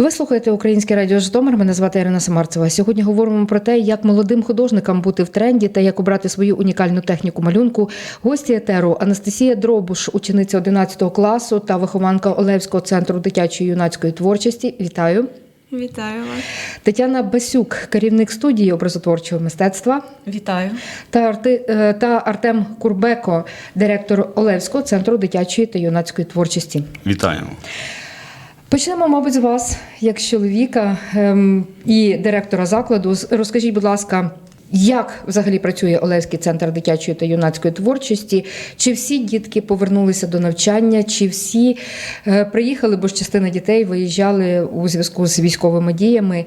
Ви слухаєте Українське радіо Житомир. Мене звати Ірина Самарцева. Сьогодні говоримо про те, як молодим художникам бути в тренді та як обрати свою унікальну техніку малюнку. Гості етеру Анастасія Дробуш, учениця 11 класу та вихованка Олевського центру дитячої юнацької творчості. Вітаю. Вітаю вас. Тетяна Басюк, керівник студії образотворчого мистецтва, Вітаю. та, Арти, е, та Артем Курбеко, директор Олевського центру дитячої та юнацької творчості. Вітаємо. Почнемо, мабуть, з вас, як чоловіка ем, і директора закладу. Розкажіть, будь ласка, як взагалі працює Олевський центр дитячої та юнацької творчості? Чи всі дітки повернулися до навчання, чи всі е, приїхали, бо ж частина дітей виїжджали у зв'язку з військовими діями?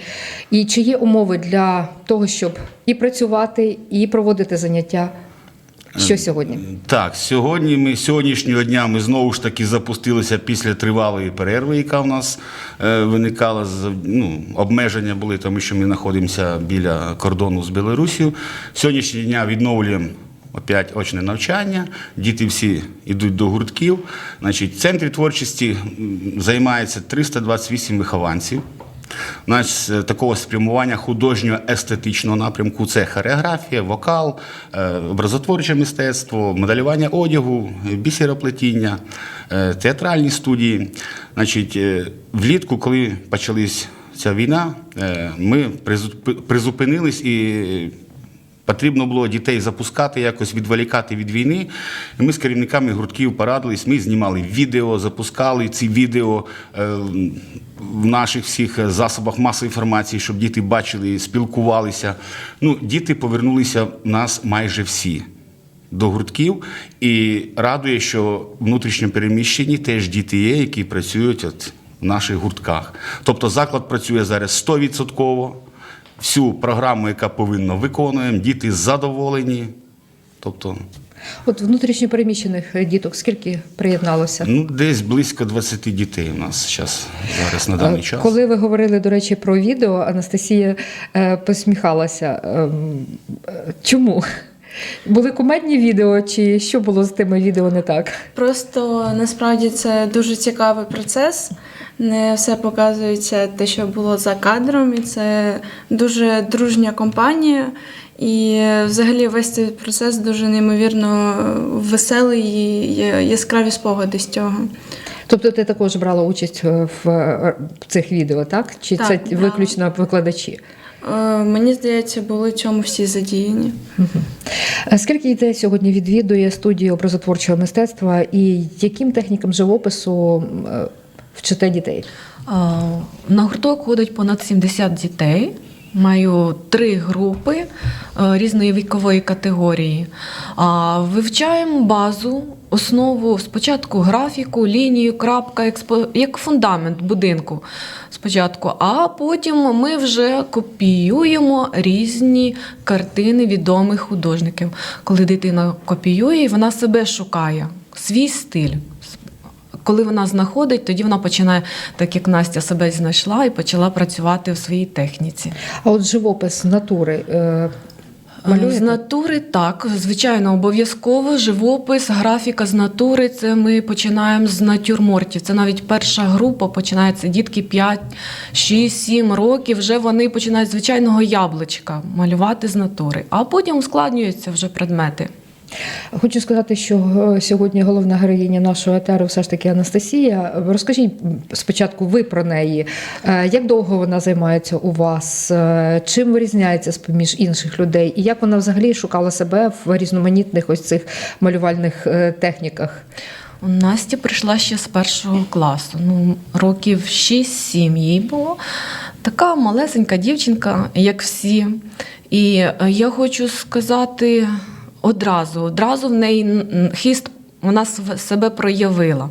І чи є умови для того, щоб і працювати, і проводити заняття? Що сьогодні? Так, сьогодні ми сьогоднішнього дня ми знову ж таки запустилися після тривалої перерви, яка в нас е, виникала ну, обмеження були, тому що ми знаходимося біля кордону з Білорусією. Сьогоднішнього дня відновлюємо. Опять очне навчання, діти всі йдуть до гуртків. Значить, в центрі творчості займається 328 вихованців. У нас е, такого спрямування художньо-естетичного напрямку це хореографія, вокал, е, образотворче мистецтво, моделювання одягу, бісероплетіння, е, театральні студії. Значить, влітку, коли почалась ця війна, ми призупинились і Потрібно було дітей запускати, якось відволікати від війни. І ми з керівниками гуртків порадились. Ми знімали відео, запускали ці відео е, в наших всіх засобах масової інформації, щоб діти бачили, спілкувалися. Ну, діти повернулися в нас майже всі до гуртків. І радує, що внутрішньо переміщені теж діти є, які працюють от в наших гуртках. Тобто заклад працює зараз 100%. Всю програму, яка повинна, виконуємо, діти задоволені. Тобто, От внутрішньопереміщених діток скільки приєдналося? ну, десь близько 20 дітей у нас зараз, зараз на даний Е, час. Коли ви говорили, до речі, про відео, Анастасія е, посміхалася. Ем, е, Чому? Були кумедні відео, чи що було з тими відео не так? Просто насправді це дуже цікавий процес. Не все показується те, що було за кадром, і це дуже дружня компанія. І взагалі весь цей процес дуже неймовірно веселий і яскраві спогади з цього. Тобто ти також брала участь е, в е, цих відео, так? Чи Так, це брала. виключно викладачі? Е, Мені здається, були в цьому всі задіяні. Скільки дітей сьогодні відвідує студію образотворчого мистецтва і яким технікам живопису вчите дітей? На гурток ходить понад 70 дітей. Маю три групи е, різної вікової категорії. Вивчаємо базу, основу спочатку графіку, лінію, крапка, як фундамент будинку спочатку. А потім ми вже копіюємо різні картини відомих художників. Коли дитина копіює, вона себе шукає, свій стиль. Коли вона знаходить, тоді вона починає, так як Настя себе знайшла і почала працювати в своїй техніці. А от живопис з натури е, З натури так, звичайно, обов'язково живопис, графіка з натури. Це ми починаємо з натюрмортів. Це навіть перша група починається дітки 5, 6, 7 років. Вже вони починають з звичайного яблучка малювати з натури, а потім ускладнюються вже предмети. Хочу сказати, що е, сьогодні головна героїня нашого етеру все ж таки Анастасія. Розкажіть спочатку ви про неї. Е, Як довго вона займається у вас? Е, Чим вирізняється з поміж інших людей? І як вона взагалі шукала себе в різноманітних ось цих малювальних техніках? У Насті прийшла ще з першого класу. Ну, років 6-7 їй було. Така малесенька дівчинка, як всі. І я хочу сказати одразу, одразу в неї хіст вона себе проявила.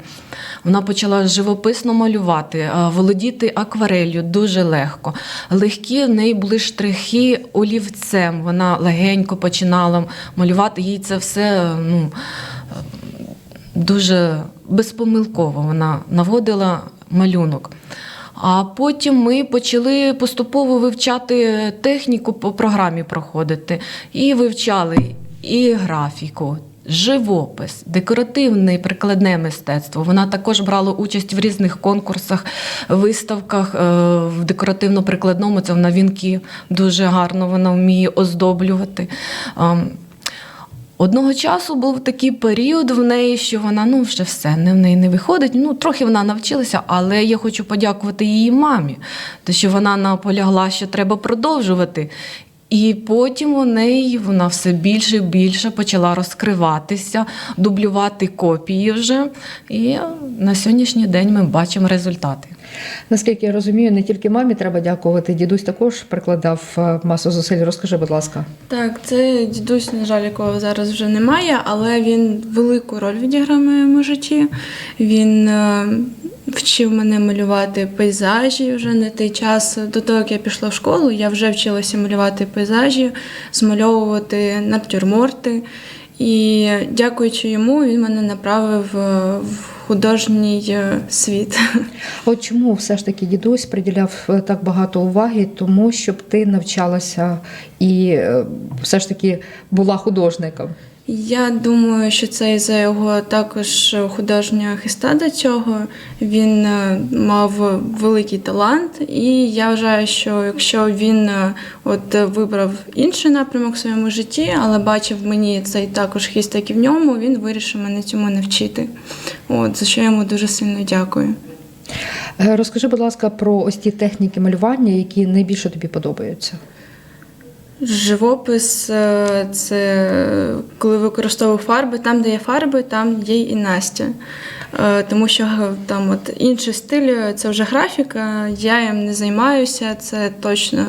Вона почала живописно малювати, е, володіти акварелью дуже легко. Легкі в неї були штрихи олівцем. Вона легенько починала малювати. Їй це все ну, дуже безпомилково вона наводила малюнок. А потім ми почали поступово вивчати техніку по програмі проходити. І вивчали і графіку, живопис, декоративне і прикладне мистецтво. Вона також брала участь в різних конкурсах, виставках е, в декоративно-прикладному. Це вона вінки дуже гарно вона вміє оздоблювати. Ем, Одного часу був такий період в неї, що вона ну вже все не в неї не виходить. Ну трохи вона навчилася, але я хочу подякувати її мамі, тому що вона наполягла, що треба продовжувати. І потім у неї вона все більше і більше почала розкриватися, дублювати копії вже. І на сьогоднішній день ми бачимо результати. Наскільки я розумію, не тільки мамі треба дякувати, дідусь також прикладав е, масу зусиль. Розкажи, будь ласка. Так, це дідусь, на жаль, якого зараз вже немає, але він велику роль відіграв в моєму житті. Він е, вчив мене малювати пейзажі вже на той час. До того, як я пішла в школу, я вже вчилася малювати пейзажі, змальовувати натюрморти. І дякуючи йому, він мене направив е, в художній е, світ. От чому все ж таки дідусь приділяв е, так багато уваги, тому щоб ти навчалася і все ж таки була художником. Я думаю, що це із-за його також художнього хиста до цього. Він е, мав великий талант, і я вважаю, що якщо він е, от вибрав інший напрямок в своєму житті, але бачив мені цей також хист, як і в ньому, він вирішив мене цьому навчити. От за що я йому дуже сильно дякую. Е, Розкажи, будь ласка, про ось ті техніки малювання, які найбільше тобі подобаються. Живопис е, це коли використовую фарби, там, де є фарби, там є і Настя. Е, Тому що там от інший стиль це вже графіка, я їм не займаюся, це точно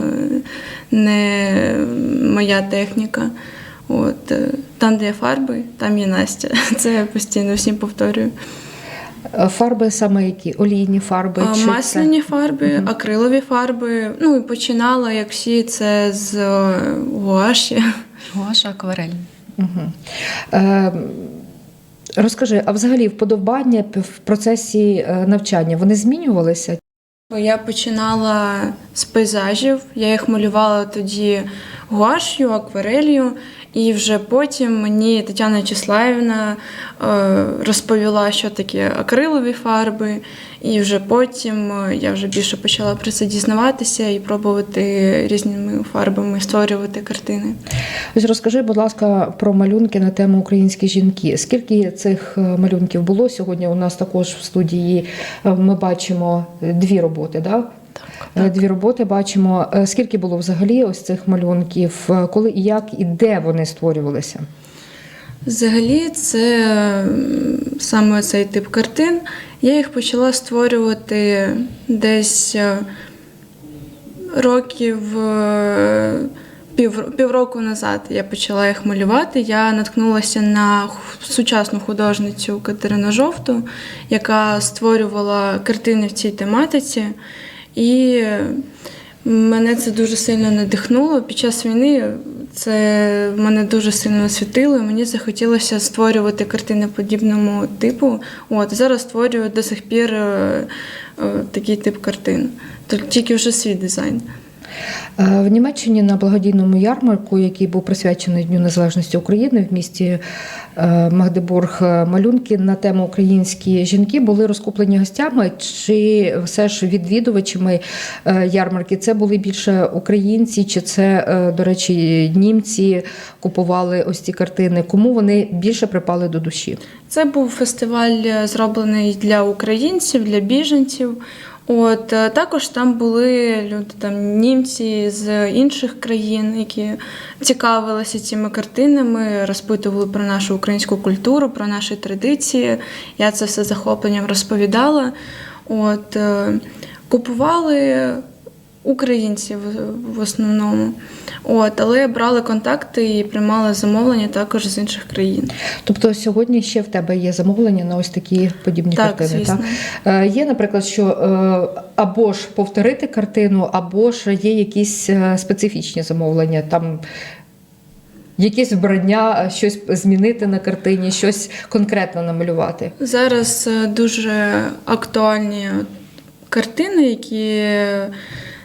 не моя техніка. От, е, там, де є фарби, там є Настя. Це я постійно всім повторюю. Е, Фарби саме які? Олійні фарби? А, чи це- Масляні фарби, акрилові фарби. Ну і починала, як всі, це з е, гуаші. Ваша акварель. Мгм. Е, Розкажи, а взагалі вподобання в процесі е, навчання вони змінювалися? Я починала з пейзажів, я їх малювала тоді гуаш'ю, акварелью, і вже потім мені Тетяна Числаївна е, розповіла, що таке акрилові фарби, і вже потім е, я вже більше почала про це дізнаватися і пробувати різними фарбами створювати картини. Ось розкажи, будь ласка, про малюнки на тему українські жінки. Скільки цих е, малюнків було сьогодні? У нас також в студії ми бачимо дві роботи, да? Е, Дві роботи бачимо. Е, Скільки було взагалі ось цих малюнків? Е, Коли і як і де вони створювалися? Взагалі, це саме цей тип картин. Я їх почала створювати десь е, років пів, півроку назад. Я почала їх малювати. Я наткнулася на сучасну художницю Катерину Жовту, яка створювала картини в цій тематиці. І мене це дуже сильно надихнуло. Під час війни це мене дуже сильно освітило. і Мені захотілося створювати картини подібному типу. От зараз створюю до сих пір е, е, такий тип картин, тільки вже свій дизайн. Е, В Німеччині на благодійному ярмарку, який був присвячений Дню Незалежності України в місті е, Магдебург, е, малюнки на тему українські жінки були розкуплені гостями чи все ж відвідувачами ярмарки? Це були більше українці, чи це, до речі, німці купували ось ці картини? Кому вони більше припали до душі? Це був фестиваль зроблений для українців, для біженців. От е, також там були люди, там німці з інших країн, які цікавилися цими картинами, розпитували про нашу українську культуру, про наші традиції. Я це все захопленням розповідала. От е, купували українці в- в основному. От, але брали контакти і приймали замовлення також з інших країн. Тобто сьогодні ще в тебе є замовлення на ось такі подібні Так, картини. звісно. Так? Е, Є, наприклад, що е, або ж повторити картину, або ж є якісь е, специфічні замовлення. Там якесь вбрання, щось змінити на картині, щось конкретно намалювати. Зараз дуже актуальні картини, які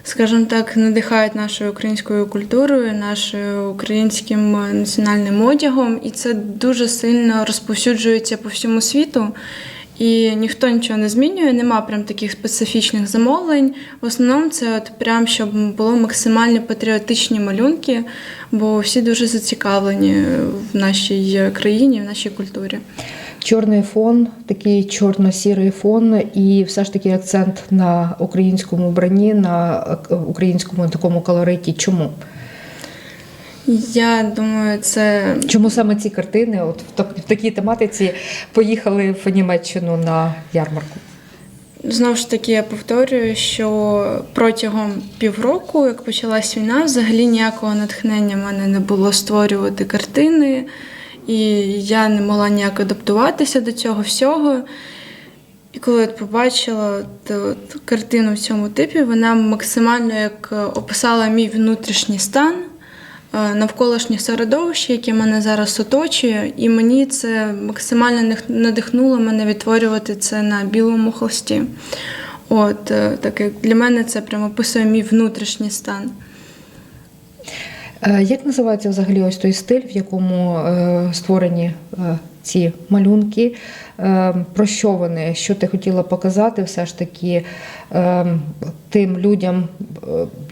скажімо так, надихають нашою українською культурою, нашим українським національним одягом, і це дуже сильно розповсюджується по всьому світу. І ніхто нічого не змінює, нема прям таких специфічних замовлень. В основному це от прям щоб було максимально патріотичні малюнки, бо всі дуже зацікавлені в нашій країні, в нашій культурі. Чорний фон, такий чорно-сірий фон, і все ж таки акцент на українському вбранні, на е, українському такому колориті. Чому? Я думаю, це Чому саме ці картини, от в так- в такій тематиці, поїхали в Німеччину на ярмарку? Знову ж таки, я повторюю, що протягом півроку, як почалась війна, взагалі ніякого натхнення в мене не було створювати картини, і я не могла ніяк адаптуватися до цього всього. І коли от побачила от, от, картину в цьому типі, вона максимально як е, описала мій внутрішній стан, е, навколишнє середовище, яке мене зараз оточує, і мені це максимально надихнуло мене відтворювати це на білому холсті. От е, так як для мене це прямо описує мій внутрішній стан. Е, Як називається взагалі ось той стиль, в якому е, створені е, ці малюнки? Про що вони? Що ти хотіла показати все ж таки тим людям,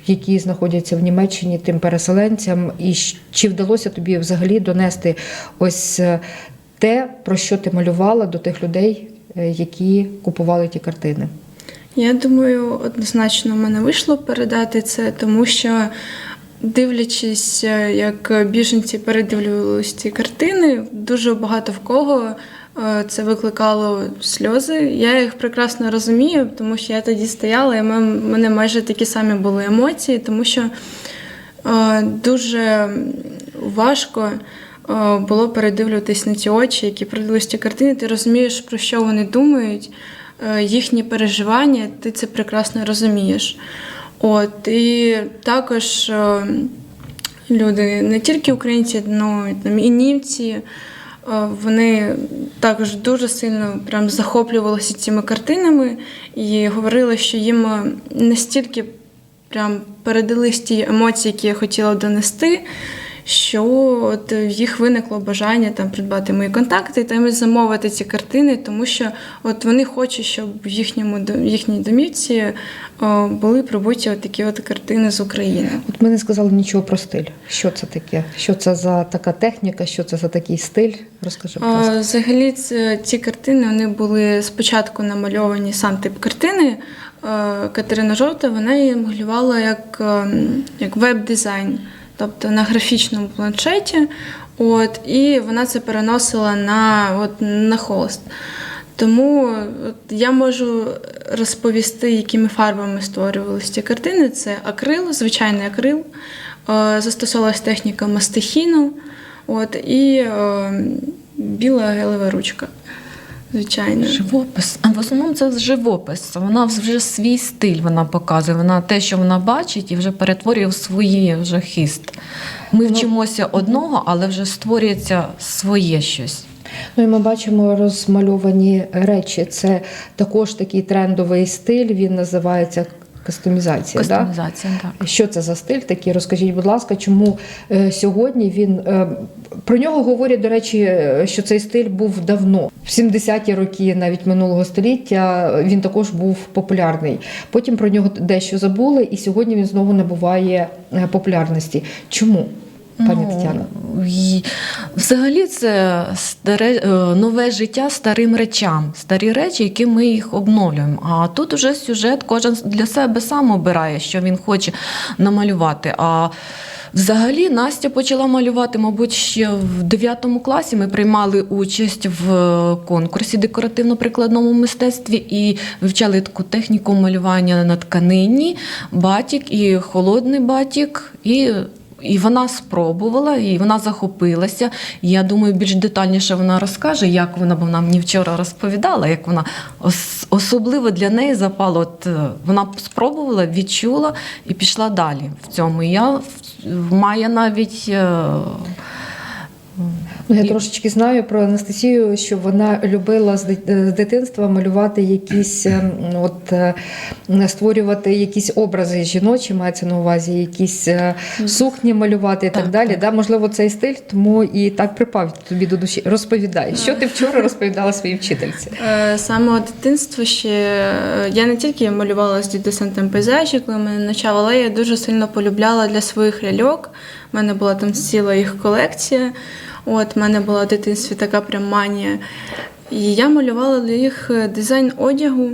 які знаходяться в Німеччині, тим переселенцям? І чи вдалося тобі взагалі донести ось те, про що ти малювала до тих людей, які купували ті картини? Я думаю, однозначно в мене вийшло передати це, тому що, дивлячись, е, як біженці передивлювалися ці картини, дуже багато в кого е, це викликало сльози. Я їх прекрасно розумію, тому що я тоді стояла, і в мене майже такі самі були емоції, тому що е, дуже важко було передивлюватись на ці очі, які передивились ці картини. Ти розумієш, про що вони думають, їхні переживання, ти це прекрасно розумієш. От, і також е, люди, не тільки українці, але і там і німці. е, Вони також дуже сильно прям захоплювалися цими картинами і говорили, що їм е, настільки прям передались ті емоції, які я хотіла донести, що от в їх виникло бажання там придбати мої контакти там і замовити ці картини, тому що от вони хочуть, щоб в їхньому їхній домівці о, були прибуті от такі от картини з України. От ми не сказали нічого про стиль. Що це таке? Що це за така техніка? Що це за такий стиль? Розкажи, будь ласка. Взагалі, це, ці картини вони були спочатку намальовані сам тип картини. Е, Катерина Жовта вона її малювала як, ем, як веб-дизайн, тобто на графічному планшеті. От, і вона це переносила на, от, на холст. Тому от, я можу розповісти, якими фарбами створювалися ці картини. Це акрил, звичайний акрил, е, застосовувалась техніка мастихіну, от, і е, біла гелева ручка. Звичайно. Живопис. А в основному це живопис. Вона вже свій стиль вона показує. Вона те, що вона бачить, і вже перетворює в свої вже хіст. Ми вчимося одного, але вже створюється своє щось. Ну і ми бачимо розмальовані речі. Це також такий трендовий стиль. Він називається кастомізація. Да? Кастомізація, так. Що це за стиль такий? Розкажіть, будь ласка, чому е, сьогодні він е, про нього говорять, до речі, е, що цей стиль був давно, в 70-ті роки, навіть минулого століття, він також був популярний. Потім про нього дещо забули, і сьогодні він знову набуває популярності. Чому, пані Ну, Тетяна? Взагалі це старе, е, нове життя старим речам, старі речі, які ми їх обновлюємо. А тут вже сюжет кожен для себе сам обирає, що він хоче намалювати. А Взагалі Настя почала малювати, мабуть, ще в 9 класі. Ми приймали участь в конкурсі декоративно-прикладному мистецтві і вивчали таку техніку малювання на тканині, батік і холодний батік. І і вона спробувала, і вона захопилася. Я думаю, більш детальніше вона розкаже, як вона, бо вона мені вчора розповідала, як вона особливо для неї запало. От е, вона спробувала, відчула і пішла далі в цьому. Я має навіть. Е, Ну, я І- трошечки знаю про Анастасію, що вона любила з дитинства малювати якісь, ем, от е, створювати якісь образи жіночі, мається на увазі, якісь е, сукні малювати і так, Так, далі. так. Да, можливо, цей стиль тому і так припав тобі до душі. Розповідай, що ти вчора розповідала своїй вчительці? Е, З самого дитинства ще е, я не тільки малювала з там пейзажі, коли мене навчав, але я дуже сильно полюбляла для своїх ляльок. У мене була там ціла їх колекція. От, в мене була в дитинстві така прям манія. І я малювала для їх е, дизайн одягу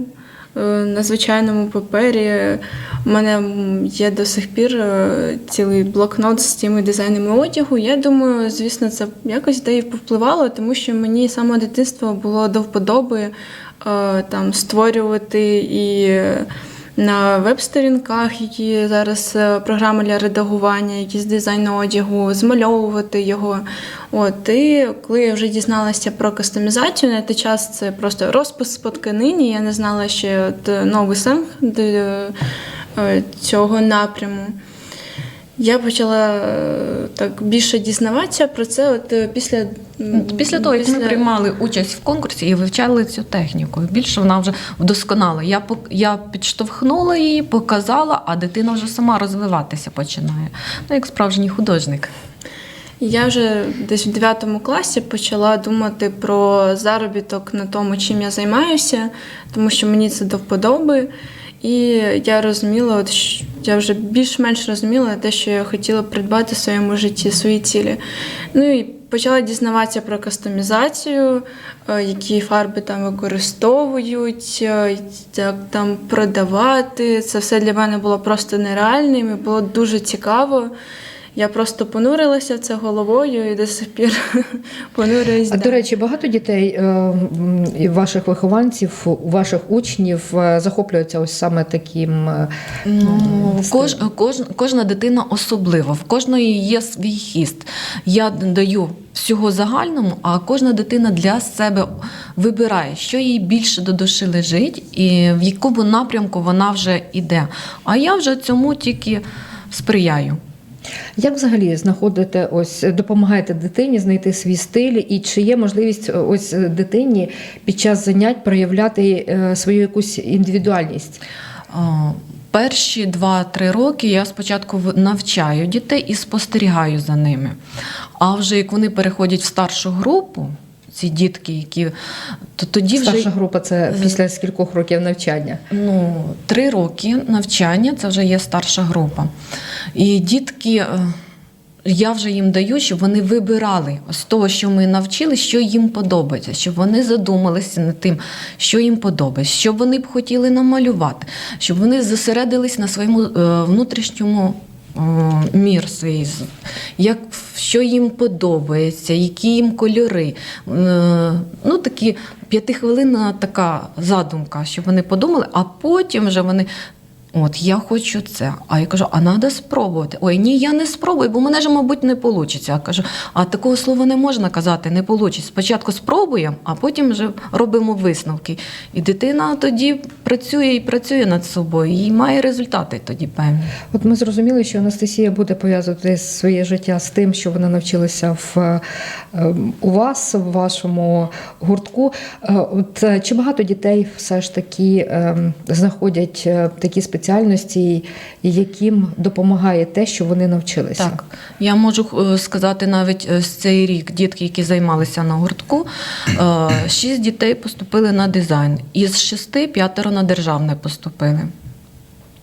е, на звичайному папері. У мене є до сих пір е, цілий блокнот з тими дизайнами одягу. Я думаю, звісно, це якось де і повпливало, тому що мені з самого дитинства було до вподоби там створювати і. Е, На веб-сторінках, які зараз е, програми для редагування, якісь дизайн одягу, змальовувати його. От і коли я вже дізналася про кастомізацію, на той час це просто розпис по тканині. Я не знала ще от, е, новий до е, цього напряму. Я почала е, так більше дізнаватися про це от е, після Після того, як ми приймали участь в конкурсі і вивчали цю техніку, більше вона вже вдосконала. Я я підштовхнула її, показала, а дитина вже сама розвиватися починає. Ну, як справжній художник. Я вже десь в 9 класі почала думати про заробіток на тому, чим я займаюся, тому що мені це до вподоби. І я розуміла, от, я вже більш-менш розуміла те, що я хотіла придбати в своєму житті свої цілі. Ну і почала дізнаватися про кастомізацію, е, які фарби там використовують, е, як там продавати. Це все для мене було просто нереальним і було дуже цікаво. Я просто понурилася в це головою і до сих пір понурююсь. А далі. до речі, багато дітей е, ваших вихованців, ваших учнів е, захоплюються ось саме таким. е, Ну, кож, кож, кожна дитина особлива, в кожної є свій хіст. Я даю всього загальному, а кожна дитина для себе вибирає, що їй більше до душі лежить і в якому напрямку вона вже йде. А я вже цьому тільки сприяю. Як взагалі знаходите ось допомагаєте дитині знайти свій стиль, і чи є можливість е, ось дитині під час занять проявляти е, свою якусь індивідуальність? Перші 2-3 роки я спочатку навчаю дітей і спостерігаю за ними. А вже як вони переходять в старшу групу, ці дітки, які то тоді вже Старша група це після скількох років навчання. ну, 3 роки навчання це вже є старша група. І дітки. е, Я вже їм даю, щоб вони вибирали з того, що ми навчили, що їм подобається, щоб вони задумалися над тим, що їм подобається, що вони б хотіли намалювати, щоб вони зосередились на своєму е, внутрішньому мір свій, як, що їм подобається, які їм кольори. Е, Ну, такі п'ятихвилинна така задумка, щоб вони подумали, а потім вже вони. От я хочу це. А я кажу, а треба спробувати. Ой, ні, я не спробую, бо мене ж, мабуть, не вийде. Я кажу, а такого слова не можна казати, не вийде. Спочатку спробуємо, а потім вже робимо висновки. І дитина тоді працює і працює над собою, і має результати тоді певні. От ми зрозуміли, що Анастасія буде пов'язувати своє життя з тим, що вона навчилася в е, у вас, в вашому гуртку. Е, От е, чи багато дітей все ж таки е, знаходять такі спеціальності, яким допомагає те, що вони навчилися? Так, я можу е, сказати навіть е, з цей рік дітки, які займалися на гуртку, е, шість дітей поступили на дизайн, із шести п'ятеро на державне поступили.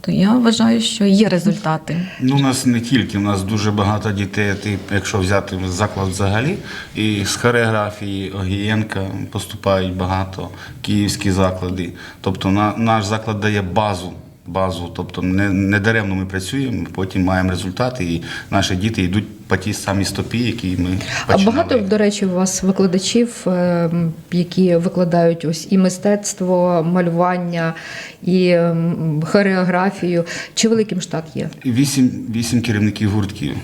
То я вважаю, що є результати. Ну, у нас не тільки, у нас дуже багато дітей, ти, якщо взяти заклад взагалі, і з хореографії Огієнка поступають багато, київські заклади. Тобто на, наш заклад дає базу. Базу, тобто не, не даремно ми працюємо, потім маємо результати, і наші діти йдуть по тій самій стопі, які ми А багато, до речі, у вас викладачів, е, які викладають ось і мистецтво, малювання, і ем, хореографію. Чи великим штат є? Вісім, вісім керівників гуртків.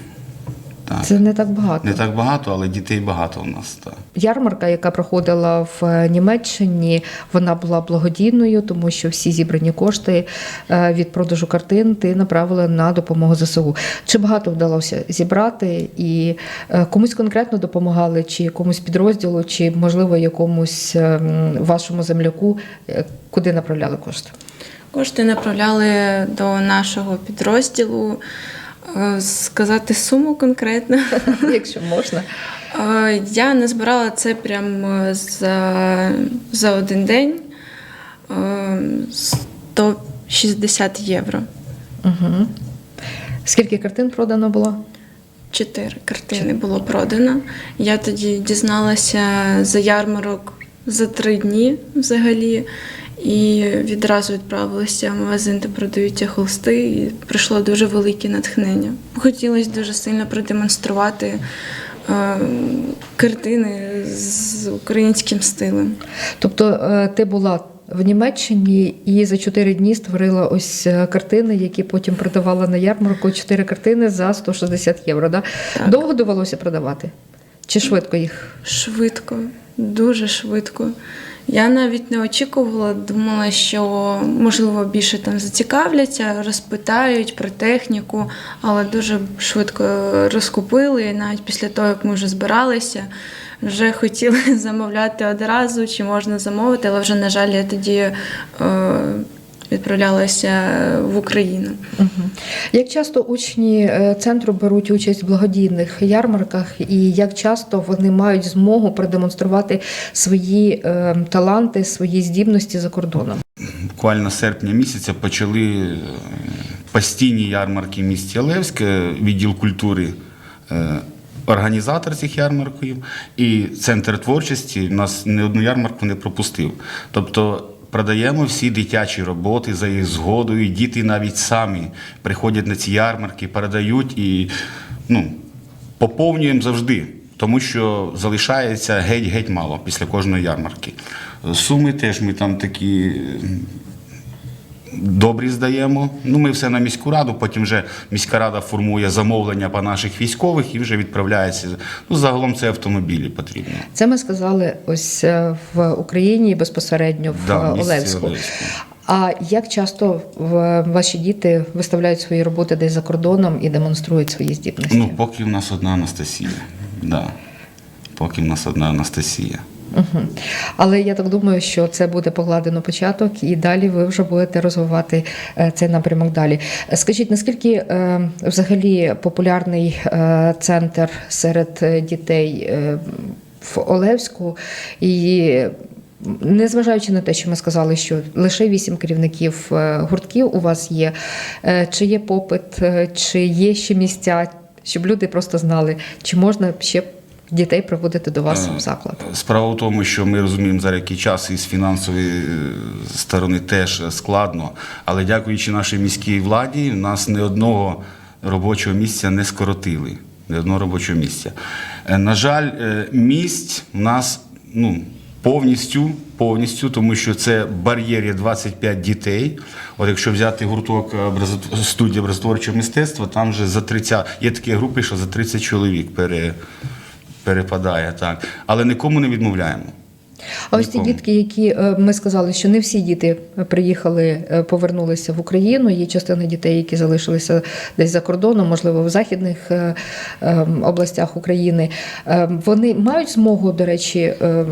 Так. Це не так багато. Не так багато, але дітей багато у нас. Так. Ярмарка, яка проходила в Німеччині, вона була благодійною, тому що всі зібрані кошти е, від продажу картин ти направили на допомогу ЗСУ. Чи багато вдалося зібрати і е, комусь конкретно допомагали, чи якомусь підрозділу, чи можливо якомусь е, вашому земляку, куди направляли кошти? Кошти направляли до нашого підрозділу. Е, Сказати суму конкретно. Якщо можна. Е, Я не збирала це прямо за, за один день. Е, 160 євро. Угу. Скільки картин продано було? Чотири картини було продано. Я тоді дізналася за ярмарок за три дні взагалі. І відразу відправилася в магазин, де продаються холсти, і прийшло дуже велике натхнення. Хотілося дуже сильно продемонструвати е, картини з українським стилем. Тобто е, ти була в Німеччині і за чотири дні створила ось е, картини, які потім продавала на ярмарку. Чотири картини за 160 євро. Да? Так. Довго довелося продавати? Чи швидко їх? Швидко, дуже швидко. Я навіть не очікувала, думала, що можливо більше там зацікавляться, розпитають про техніку, але дуже швидко розкупили. І навіть після того, як ми вже збиралися, вже хотіли замовляти одразу, чи можна замовити, але вже, на жаль, я тоді е, відправлялася в Україну. Угу. Як часто учні е, центру беруть участь в благодійних ярмарках, і як часто вони мають змогу продемонструвати свої е, таланти, свої здібності за кордоном? Буквально з серпня місяця почали е, постійні ярмарки в місті Олевське, відділ культури. Організатор цих ярмарків і центр творчості нас ні одну ярмарку не пропустив. Тобто продаємо всі дитячі роботи за їх згодою. Діти навіть самі приходять на ці ярмарки, передають і ну, поповнюємо завжди, тому що залишається геть-геть мало після кожної ярмарки. Суми теж ми там такі добрі здаємо. Ну, ми все на міську раду, потім вже міська рада формує замовлення по наших військових і вже відправляється. Ну, загалом це автомобілі потрібно. Це ми сказали ось е, в Україні безпосередньо в Да, е, Олевську. Олевську. А як часто ваші діти виставляють свої роботи десь за кордоном і демонструють свої здібності? Ну, поки в нас одна Анастасія. Да. Поки в нас одна Анастасія. Угу. Але я так думаю, що це буде покладено початок, і далі ви вже будете розвивати е, цей напрямок далі. Скажіть, наскільки е, взагалі популярний е, центр серед дітей в Олевську і. Незважаючи на те, що ми сказали, що лише вісім керівників гуртків у вас є, чи є попит, чи є ще місця, щоб люди просто знали, чи можна ще дітей проводити до вас в заклад? Справа в тому, що ми розуміємо зараз який час і з фінансової е, сторони теж складно. Але дякуючи нашій міській владі, в нас ні одного робочого місця не скоротили. Ні одного робочого місця. Е, На жаль, е, місць в нас ну, повністю, повністю, тому що це бар'єр є 25 дітей. От якщо взяти гурток е, студія образотворчого мистецтва, там вже за 30, є такі групи, що за 30 чоловік пере, перепадає. Так. Але нікому не відмовляємо. А ось ті дітки, які е, ми сказали, що не всі діти приїхали, е, повернулися в Україну. Є частина дітей, які залишилися десь за кордоном, можливо, в західних е, е, областях України. Е, Вони мають змогу, до речі, е,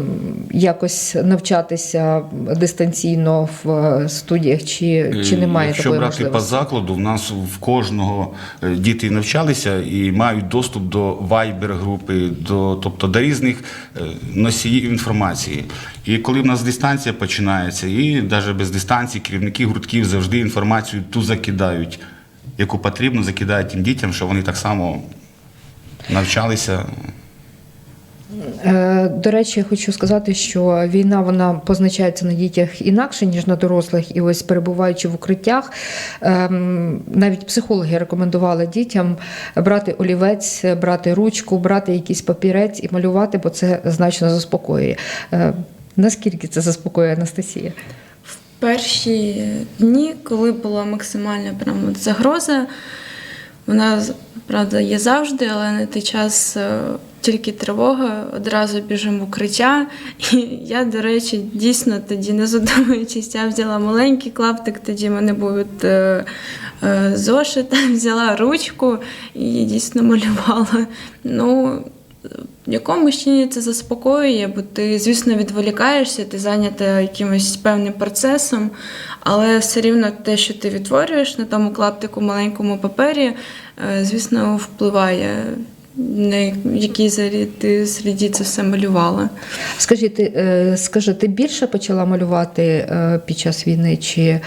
якось навчатися дистанційно в е, студіях, чи, чи немає Якщо такої брати по закладу, в нас в кожного е, діти навчалися і мають доступ до вайбер-групи, до, тобто до різних е, носіїв інформації. І коли в нас дистанція починається, і навіть без дистанції керівники гуртків завжди інформацію ту закидають, яку потрібно, закидають тим дітям, щоб вони так само навчалися. Е, До речі, я хочу сказати, що війна вона позначається на дітях інакше ніж на дорослих, і ось перебуваючи в укриттях, ем, навіть психологи рекомендували дітям брати олівець, брати ручку, брати якийсь папірець і малювати, бо це значно заспокоює. Е, Наскільки це заспокоює Анастасія? В перші дні, коли була максимальна прямо загроза, Вона правда є завжди, але на той час е, тільки тривога, одразу біжимо в укриття. І я, до речі, дійсно тоді не задумуючись, я взяла маленький клаптик, тоді в мене був е, е, зошит, взяла ручку і дійсно малювала. Ну, в якомусь чині це заспокоює, бо ти, звісно, відволікаєшся, ти зайнята якимось певним процесом, але все рівно те, що ти відтворюєш на тому клаптику маленькому папері, е, звісно, впливає, зарі ти середі це все малювала. Скажіть, ти, е, скажи, ти більше почала малювати е, під час війни, чи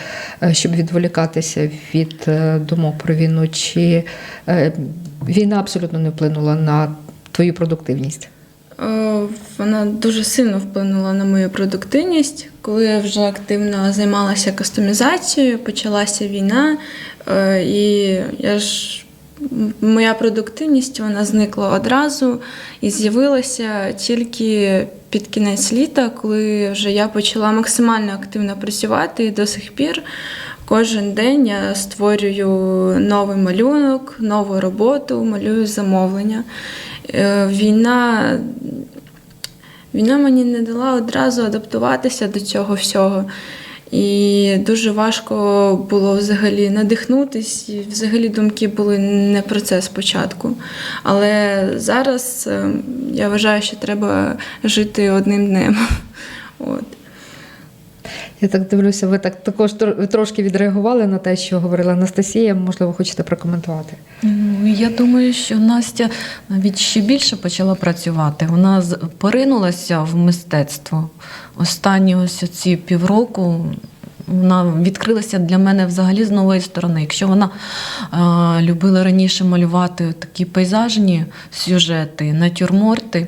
е, щоб відволікатися від думок про війну, чи війна абсолютно не вплинула на твою продуктивність? Вона дуже сильно вплинула на мою продуктивність. Коли я вже активно займалася кастомізацією, почалася війна, і я ж моя продуктивність вона зникла одразу і з'явилася тільки під кінець літа, коли вже я почала максимально активно працювати і до сих пір. Кожен день я створюю новий малюнок, нову роботу, малюю замовлення. Е, Війна, війна мені не дала одразу адаптуватися до цього всього. І дуже важко було взагалі надихнутись, і взагалі думки були не про це спочатку. Але зараз е, я вважаю, що треба жити одним днем. От. Я так дивлюся, ви так також трошки відреагували на те, що говорила Анастасія. Можливо, хочете прокоментувати. Ну, Я думаю, що Настя навіть ще більше почала працювати. Вона поринулася в мистецтво. Останні ось ці півроку вона відкрилася для мене взагалі з нової сторони. Якщо вона е, любила раніше малювати такі пейзажні сюжети, натюрморти,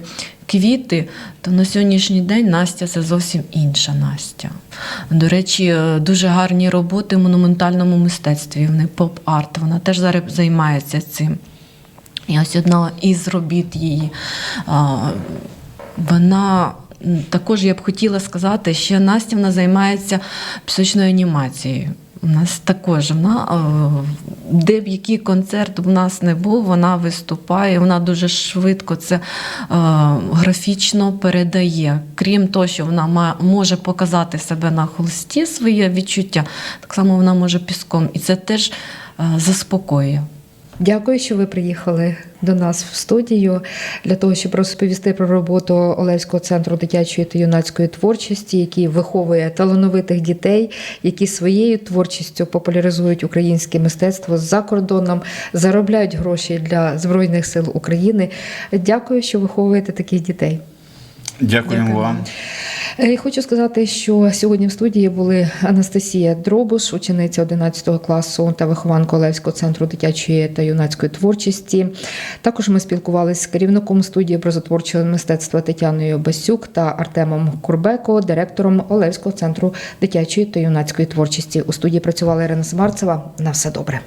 квіти, то на сьогоднішній день Настя це зовсім інша Настя. До речі, е, дуже гарні роботи в монументальному мистецтві, в неї поп-арт. Вона теж зараз займається цим. І ось одна із робіт її. Вона також я б хотіла сказати, що Настя вона займається пісочною анімацією. У нас також вона, е, де б який концерт в нас не був, вона виступає, вона дуже швидко це е, графічно передає. Крім того, що вона може показати себе на холсті, своє відчуття, так само вона може піском. І це теж е, заспокоює. Дякую, що ви приїхали до нас в студію для того, щоб розповісти про роботу Олевського центру дитячої та юнацької творчості, який виховує талановитих дітей, які своєю творчістю популяризують українське мистецтво за кордоном, заробляють гроші для Збройних сил України. Дякую, що виховуєте таких дітей. Дякуємо Дякую. вам. Е, Хочу сказати, що сьогодні в студії були Анастасія Дробуш, учениця 11 класу та вихованка Олевського центру дитячої та юнацької творчості. Також ми спілкувалися з керівником студії образотворчого мистецтва Тетяною Басюк та Артемом Курбеко, директором Олевського центру дитячої та юнацької творчості. У студії працювала Ірина Смарцева. На все добре.